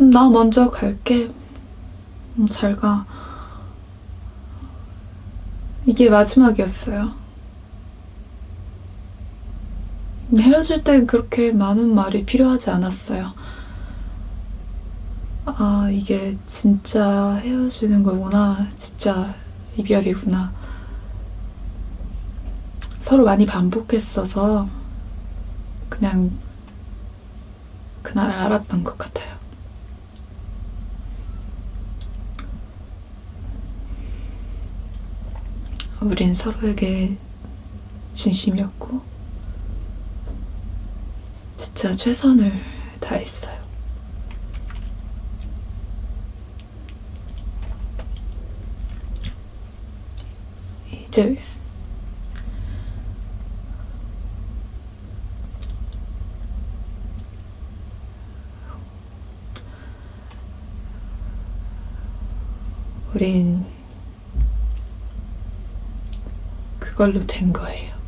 나 먼저 갈게. 음, 잘 가. 이게 마지막이었어요. 헤어질 땐 그렇게 많은 말이 필요하지 않았어요. 아, 이게 진짜 헤어지는 거구나. 진짜 이별이구나. 서로 많이 반복했어서 그냥 그날 알았던 것 같아요. 우린 서로에게 진심이었고, 진짜 최선을 다했어요. 이제 우린 그걸로 된 거예요.